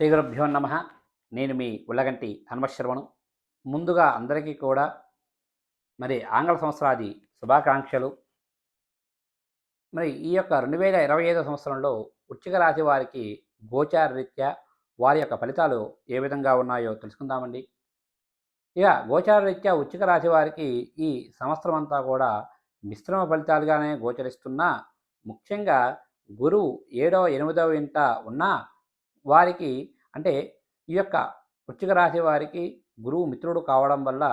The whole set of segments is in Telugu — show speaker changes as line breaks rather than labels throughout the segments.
శ్రీ గురుభ్యో నమ. నేను మీ ఉల్లగంటి హనుమశర్మను ముందుగా అందరికీ కూడా మరి ఆంగ్ల సంవత్సరాది శుభాకాంక్షలు. మరి ఈ యొక్క రెండు వేల ఇరవై ఐదో సంవత్సరంలో ఉచ్చిక రాశి వారికి గోచార రీత్యా వారి యొక్క ఫలితాలు ఏ విధంగా ఉన్నాయో తెలుసుకుందామండి. ఇక గోచార రీత్యా ఉచ్చిక రాశి వారికి ఈ సంవత్సరం అంతా కూడా మిశ్రమ ఫలితాలుగానే గోచరిస్తున్నా ముఖ్యంగా గురువు ఏడవ ఎనిమిదవ ఇంట ఉన్న వారికి అంటే ఈ యొక్క వృశ్చిక రాశి వారికి గురువు మిత్రుడు కావడం వల్ల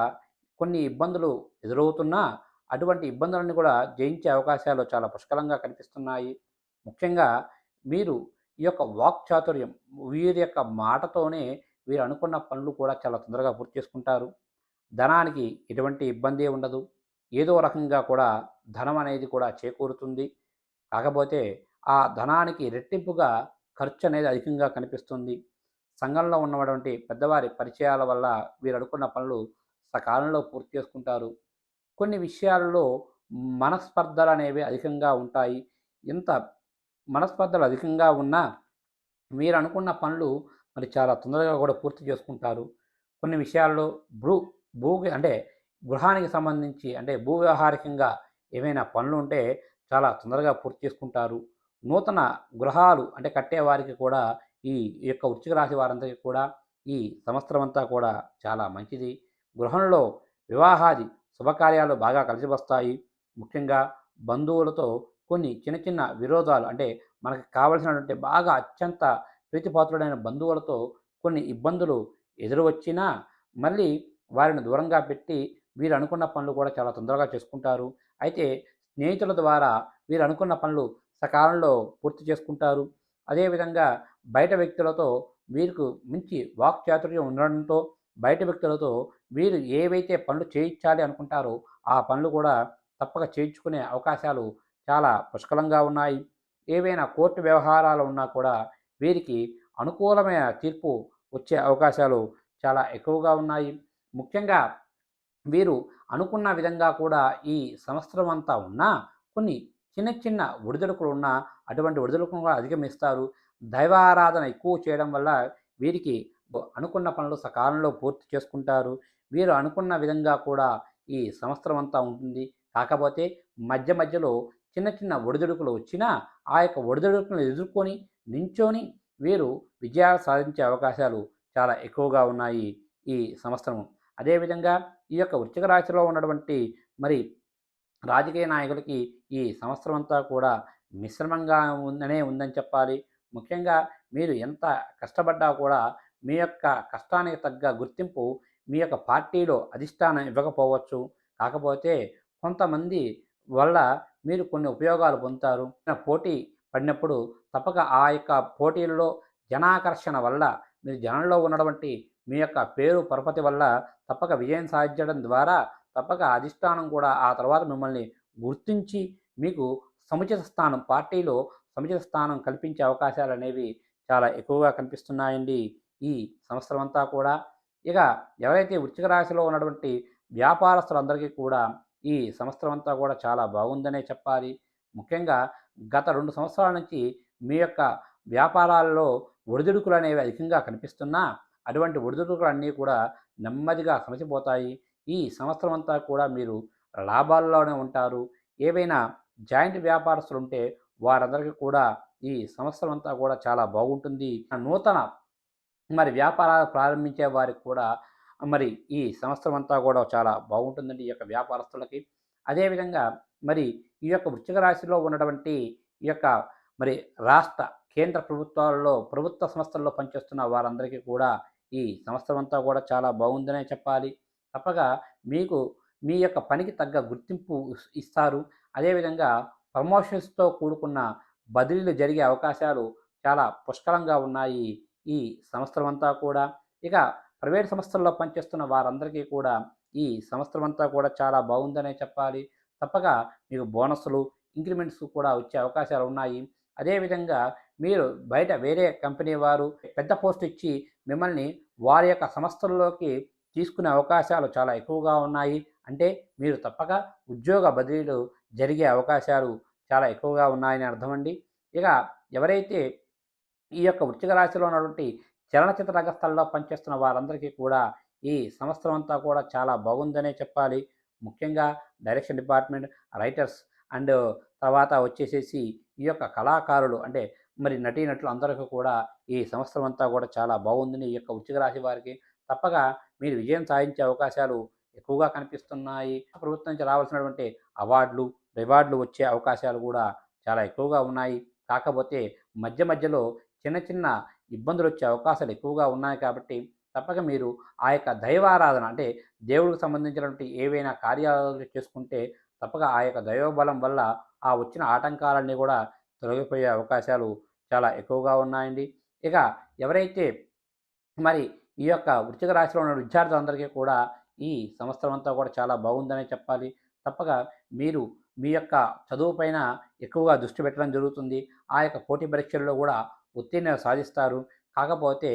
కొన్ని ఇబ్బందులు ఎదురవుతున్నా అటువంటి ఇబ్బందులను కూడా జయించే అవకాశాలు చాలా పుష్కలంగా కనిపిస్తున్నాయి. ముఖ్యంగా మీరు ఈ యొక్క వాక్ చాతుర్యం వీరి యొక్క మాటతోనే వీరు అనుకున్న పనులు కూడా చాలా తొందరగా పూర్తి చేసుకుంటారు. ధనానికి ఎటువంటి ఇబ్బంది ఉండదు. ఏదో రకంగా కూడా ధనం అనేది కూడా చేకూరుతుంది. కాకపోతే ఆ ధనానికి రెట్టింపుగా ఖర్చు అనేది అధికంగా కనిపిస్తుంది. సంఘంలో ఉన్నటువంటి పెద్దవారి పరిచయాల వల్ల వీరు అనుకున్న పనులు సకాలంలో పూర్తి చేసుకుంటారు. కొన్ని విషయాల్లో మనస్పర్ధలు అనేవి అధికంగా ఉంటాయి. ఇంత మనస్పర్ధలు అధికంగా ఉన్నా మీరు అనుకున్న పనులు మరి చాలా తొందరగా కూడా పూర్తి చేసుకుంటారు. కొన్ని విషయాల్లో భూ భూ అంటే గృహానికి సంబంధించి అంటే భూ వ్యవహారికంగా ఏమైనా పనులు ఉంటే చాలా తొందరగా పూర్తి చేసుకుంటారు. నూతన గృహాలు అంటే కట్టేవారికి కూడా ఈ యొక్క వృశ్చిక రాశి వారందరికీ కూడా ఈ సంవత్సరం అంతా కూడా చాలా మంచిది. గృహంలో వివాహాది శుభకార్యాలు బాగా కలిసి వస్తాయి ముఖ్యంగా బంధువులతో కొన్ని చిన్న చిన్న విరోధాలు అంటే మనకు కావలసినటువంటి బాగా అత్యంత ప్రీతిపాత్రుడైన బంధువులతో కొన్ని ఇబ్బందులు ఎదురు వచ్చినా మళ్ళీ వారిని దూరంగా పెట్టి వీరు అనుకున్న పనులు కూడా చాలా తొందరగా చేసుకుంటారు. అయితే స్నేహితుల ద్వారా వీరు అనుకున్న పనులు సకాలంలో పూర్తి చేసుకుంటారు. అదేవిధంగా బయట వ్యక్తులతో వీరికి మంచి వాక్ చాతుర్యం ఉండడంతో బయట వ్యక్తులతో వీరు ఏవైతే పనులు చేయించాలి అనుకుంటారో ఆ పనులు కూడా తప్పక చేయించుకునే అవకాశాలు చాలా పుష్కలంగా ఉన్నాయి. ఏవైనా కోర్టు వ్యవహారాలు ఉన్నా కూడా వీరికి అనుకూలమైన తీర్పు వచ్చే అవకాశాలు చాలా ఎక్కువగా ఉన్నాయి. ముఖ్యంగా వీరు అనుకున్న విధంగా కూడా ఈ సంవత్సరం అంతా ఉన్నా కొన్ని చిన్న చిన్న ఒడిదుడుకులు ఉన్నా అటువంటి ఒడిదుడుకులను కూడా అధిగమిస్తారు. దైవారాధన ఎక్కువ చేయడం వల్ల వీరికి అనుకున్న పనులు సకాలంలో పూర్తి చేసుకుంటారు. వీరు అనుకున్న విధంగా కూడా ఈ సంవత్సరం అంతా ఉంటుంది. కాకపోతే మధ్య మధ్యలో చిన్న చిన్న ఒడిదుడుకులు వచ్చినా ఆ యొక్క ఒడిదుడుకులను ఎదుర్కొని నించొని వీరు విజయాలు సాధించే అవకాశాలు చాలా ఎక్కువగా ఉన్నాయి ఈ సంవత్సరం అదేవిధంగా ఈ యొక్క వృచ్చిక రాశిలో ఉన్నటువంటి మరి రాజకీయ నాయకులకి ఈ సంవత్సరం అంతా కూడా మిశ్రమంగా ఉందనే ఉందని చెప్పాలి. ముఖ్యంగా మీరు ఎంత కష్టపడ్డా కూడా మీ యొక్క కష్టానికి తగ్గ గుర్తింపు మీ యొక్క పార్టీలో అధిష్టానం ఇవ్వకపోవచ్చు. కాకపోతే కొంతమంది వల్ల మీరు కొన్ని ఉపయోగాలు పొందుతారు. పోటీ పడినప్పుడు తప్పక ఆ యొక్క పోటీలలో జనాకర్షణ వల్ల మీరు జనంలో ఉన్నటువంటి మీ యొక్క పేరు పరపతి వల్ల తప్పక విజయం సాధించడం ద్వారా తప్పక అధిష్టానం కూడా ఆ తర్వాత మిమ్మల్ని గుర్తించి మీకు సముచిత స్థానం పార్టీలో సముచిత స్థానం కల్పించే అవకాశాలు అనేవి చాలా ఎక్కువగా కనిపిస్తున్నాయండి. ఈ సంవత్సరం అంతా కూడా ఇక ఎవరైతే వృచ్చిక రాశిలో ఉన్నటువంటి వ్యాపారస్తులందరికీ కూడా ఈ సంవత్సరం అంతా కూడా చాలా బాగుందనే చెప్పాలి. ముఖ్యంగా గత రెండు సంవత్సరాల నుంచి మీ యొక్క వ్యాపారాల్లో ఒడిదుడుకులు అనేవి అధికంగా కనిపిస్తున్నా అటువంటి ఒడిదుడుకులన్నీ కూడా నెమ్మదిగా సమసిపోతాయి. ఈ సంవత్సరం అంతా కూడా మీరు లాభాల్లోనే ఉంటారు. ఏవైనా జాయింట్ వ్యాపారస్తులు ఉంటే వారందరికీ కూడా ఈ సంవత్సరం అంతా కూడా చాలా బాగుంటుంది. నూతన మరి వ్యాపారాలు ప్రారంభించే వారికి కూడా మరి ఈ సంవత్సరం అంతా కూడా చాలా బాగుంటుందండి ఈ యొక్క వ్యాపారస్తులకి. అదేవిధంగా మరి ఈ యొక్క వృశ్చిక రాశిలో ఉన్నటువంటి ఈ యొక్క మరి రాష్ట్ర కేంద్ర ప్రభుత్వాలలో ప్రభుత్వ సంస్థల్లో పనిచేస్తున్న వారందరికీ కూడా ఈ సంవత్సరం అంతా కూడా చాలా బాగుందనే చెప్పాలి. తప్పగా మీకు మీ యొక్క పనికి తగ్గ గుర్తింపు ఇస్తారు. అదేవిధంగా ప్రమోషన్స్తో కూడుకున్న బదిలీలు జరిగే అవకాశాలు చాలా పుష్కలంగా ఉన్నాయి ఈ సంవత్సరం అంతా కూడా. ఇక ప్రైవేట్ సంస్థల్లో పనిచేస్తున్న వారందరికీ కూడా ఈ సంవత్సరం అంతా కూడా చాలా బాగుందనే చెప్పాలి. తప్పగా మీకు బోనస్లు ఇంక్రిమెంట్స్ కూడా వచ్చే అవకాశాలు ఉన్నాయి. అదేవిధంగా మీరు బయట వేరే కంపెనీ వారు పెద్ద పోస్ట్ ఇచ్చి మిమ్మల్ని వారి యొక్క సంస్థల్లోకి తీసుకునే అవకాశాలు చాలా ఎక్కువగా ఉన్నాయి. అంటే మీరు తప్పక ఉద్యోగ బదిలీలు జరిగే అవకాశాలు చాలా ఎక్కువగా ఉన్నాయని అర్థమండి. ఇక ఎవరైతే ఈ యొక్క వృత్తిక రాశిలో ఉన్నటువంటి చలనచిత్ర రంగస్థలంలో పనిచేస్తున్న వారందరికీ కూడా ఈ సంవత్సరం అంతా కూడా చాలా బాగుందనే చెప్పాలి. ముఖ్యంగా డైరెక్షన్ డిపార్ట్మెంట్ రైటర్స్ అండ్ తర్వాత వచ్చేసేసి ఈ యొక్క కళాకారులు అంటే మరి నటీనటులు అందరికీ కూడా ఈ సంవత్సరం అంతా కూడా చాలా బాగుందని ఈ యొక్క వృత్తిక రాశి వారికి తప్పగా మీరు విజయం సాధించే అవకాశాలు ఎక్కువగా కనిపిస్తున్నాయి. ప్రభుత్వం నుంచి రావాల్సినటువంటి అవార్డులు రివార్డులు వచ్చే అవకాశాలు కూడా చాలా ఎక్కువగా ఉన్నాయి. కాకపోతే మధ్య మధ్యలో చిన్న చిన్న ఇబ్బందులు వచ్చే అవకాశాలు ఎక్కువగా ఉన్నాయి కాబట్టి తప్పక మీరు ఆ యొక్క దైవారాధన అంటే దేవుడికి సంబంధించినటువంటి ఏవైనా కార్యాలు చేసుకుంటే తప్పక ఆ యొక్క దైవబలం వల్ల ఆ వచ్చిన ఆటంకాలన్నీ కూడా తొలగిపోయే అవకాశాలు చాలా ఎక్కువగా ఉన్నాయండి. ఇక ఎవరైతే మరి ఈ యొక్క వృశ్చిక రాశిలో ఉన్న విద్యార్థులందరికీ కూడా ఈ సంవత్సరం అంతా కూడా చాలా బాగుందనే చెప్పాలి. తప్పక మీరు మీ యొక్క చదువు పైన ఎక్కువగా దృష్టి పెట్టడం జరుగుతుంది. ఆ యొక్క పోటీ పరీక్షల్లో కూడా ఉత్తీర్ణత సాధిస్తారు. కాకపోతే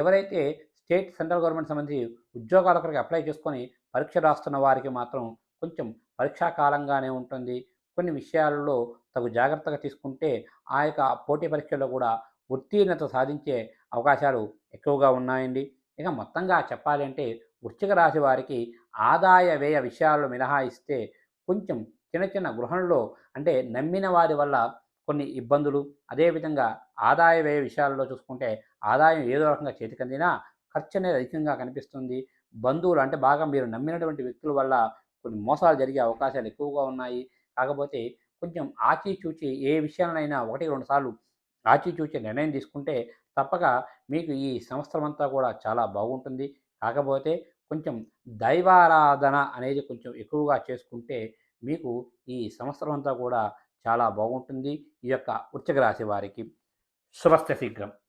ఎవరైతే స్టేట్ సెంట్రల్ గవర్నమెంట్ సంబంధించి ఉద్యోగాల కొరకు అప్లై చేసుకొని పరీక్ష రాస్తున్న వారికి మాత్రం కొంచెం పరీక్షా కాలంగానే ఉంటుంది. కొన్ని విషయాలలో తగు జాగ్రత్తగా తీసుకుంటే ఆ యొక్క పోటీ పరీక్షల్లో కూడా ఉత్తీర్ణత సాధించే అవకాశాలు ఎక్కువగా ఉన్నాయండి. ఇక మొత్తంగా చెప్పాలి అంటే వృశ్చిక రాశి వారికి ఆదాయ వ్యయ విషయాల్లో మినహాయిస్తే కొంచెం చిన్న చిన్న గృహంలో అంటే నమ్మిన వారి వల్ల కొన్ని ఇబ్బందులు అదేవిధంగా ఆదాయ వ్యయ విషయాల్లో చూసుకుంటే ఆదాయం ఏదో రకంగా చేతికందినా ఖర్చు అనేది అధికంగా కనిపిస్తుంది. బంధువులు అంటే బాగా మీరు నమ్మినటువంటి వ్యక్తుల వల్ల కొన్ని మోసాలు జరిగే అవకాశాలు ఎక్కువగా ఉన్నాయి. కాకపోతే కొంచెం ఆచిచూచి ఏ విషయాలనైనా ఒకటి రెండు సార్లు ఆచిచూచి నిర్ణయం తీసుకుంటే తప్పక మీకు ఈ సంవత్సరం అంతా కూడా చాలా బాగుంటుంది. కాకపోతే కొంచెం దైవారాధన అనేది కొంచెం ఎక్కువగా చేసుకుంటే మీకు ఈ సంవత్సరం అంతా కూడా చాలా బాగుంటుంది. ఈ యొక్క వృత్తిక రాశి వారికి. శుభస్త శీఘ్రం.